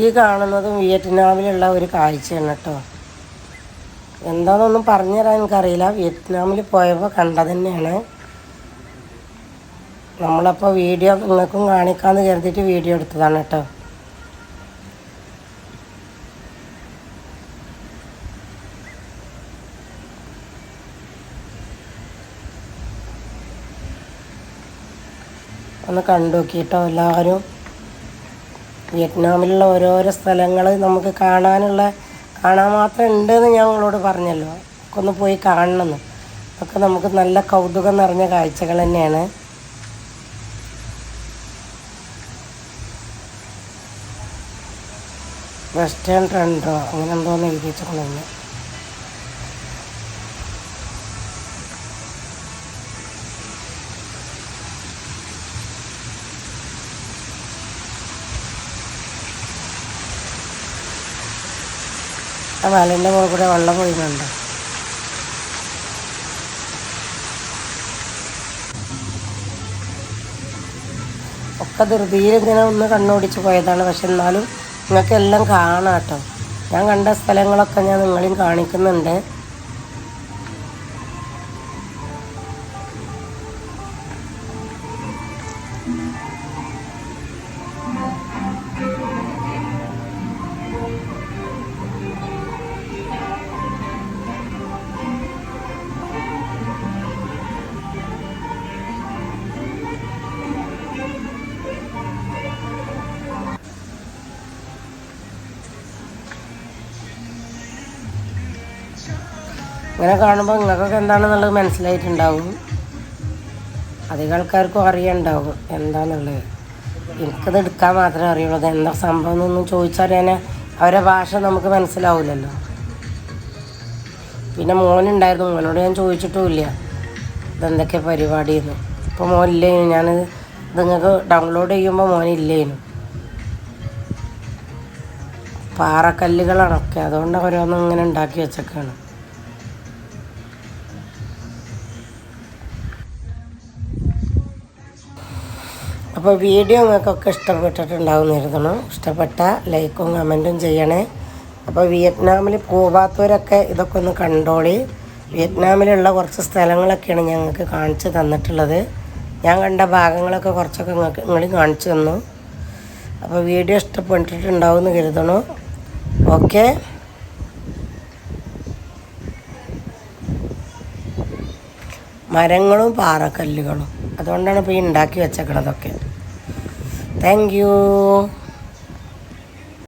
ഈ കാണുന്നതും വിയറ്റ്നാമിലുള്ള ഒരു കാഴ്ചയാണ് കേട്ടോ. എന്താണെന്നൊന്നും പറഞ്ഞു തരാൻ എനിക്കറിയില്ല. വിയറ്റ്നാമിൽ പോയപ്പോൾ കണ്ടത് തന്നെയാണ്. നമ്മളപ്പോൾ വീഡിയോ നിങ്ങൾക്കും കാണിക്കാമെന്ന് കരുതിയിട്ട് വീഡിയോ എടുത്തതാണ് കേട്ടോ. ഒന്ന് കണ്ടു നോക്കിയിട്ടോ എല്ലാവരും. വിയറ്റ്നാമിലുള്ള ഓരോരോ സ്ഥലങ്ങൾ നമുക്ക് കാണാനുള്ള കാണാൻ മാത്രം ഉണ്ടെന്ന് ഞാൻ നിങ്ങളോട് പറഞ്ഞല്ലോ. ഒക്കെ ഒന്ന് പോയി കാണണമെന്ന് അതൊക്കെ നമുക്ക് നല്ല കൗതുകം നിറഞ്ഞ കാഴ്ചകൾ തന്നെയാണ്. വെസ്റ്റേൺ ട്രെൻഡോ അങ്ങനെ എന്തോന്ന് എഴുതി വെച്ചിട്ടുണ്ടെന്ന് ആ വലന്റെ മുകളിൽ കൂടെ വെള്ളം പോയിട്ടുണ്ട് ഒക്കെ ധൃതിയിൽ ഇങ്ങനെ ഒന്ന് കണ്ണോടിച്ച് പോയതാണ്. പക്ഷെ എന്നാലും നിങ്ങൾക്ക് എല്ലാം കാണാം കേട്ടോ. ഞാൻ കണ്ട സ്ഥലങ്ങളൊക്കെ ഞാൻ നിങ്ങളെയും കാണിക്കുന്നുണ്ട്. ഇങ്ങനെ കാണുമ്പോൾ നിങ്ങൾക്കൊക്കെ എന്താണെന്നുള്ളത് മനസ്സിലായിട്ടുണ്ടാവും. അധികം ആൾക്കാർക്കും അറിയണ്ടാവും എന്താണെന്നുള്ളത് എനിക്കത് എടുക്കാൻ മാത്രമേ അറിയുള്ളൂ. അത് എന്താ സംഭവം എന്നൊന്നും ചോദിച്ചാൽ തന്നെ അവരെ ഭാഷ നമുക്ക് മനസ്സിലാവില്ലല്ലോ. പിന്നെ മോനുണ്ടായിരുന്നു. മോനോട് ഞാൻ ചോദിച്ചിട്ടുമില്ല. ഇതെന്തൊക്കെ പരിപാടിയെന്ന്. ഇപ്പോൾ മോനില്ലേനു. ഞാൻ ഇത് നിങ്ങൾക്ക് ഡൗൺലോഡ് ചെയ്യുമ്പോൾ മോനില്ലേനു. പാറക്കല്ലുകളാണൊക്കെ. അതുകൊണ്ട് ഓരോന്നും ഇങ്ങനെ ഉണ്ടാക്കി വെച്ചൊക്കെയാണ് അപ്പോൾ വീഡിയോ നിങ്ങൾക്കൊക്കെ ഇഷ്ടപ്പെട്ടിട്ടുണ്ടാവും കരുതണം ഇഷ്ടപ്പെട്ട ലൈക്കും കമന്റും ചെയ്യണേ. അപ്പോൾ വിയറ്റ്നാമിൽ പോവാത്തവരൊക്കെ ഇതൊക്കെ ഒന്ന് കണ്ടോളി. വിയറ്റ്നാമിലുള്ള കുറച്ച് സ്ഥലങ്ങളൊക്കെയാണ് ഞങ്ങൾക്ക് കാണിച്ചു തന്നിട്ടുള്ളത്. ഞാൻ കണ്ട ഭാഗങ്ങളൊക്കെ കുറച്ചൊക്കെ നിങ്ങൾക്ക് നിങ്ങൾ കാണിച്ചു തന്നു. അപ്പോൾ വീഡിയോ ഇഷ്ടപ്പെട്ടിട്ടുണ്ടാവും എന്ന് കരുതണു. ഓക്കെ? മരങ്ങളും പാറക്കല്ലുകളും. അതുകൊണ്ടാണ് ഇപ്പോൾ ഈ ഉണ്ടാക്കി വെച്ചേക്കണതൊക്കെ. Thank you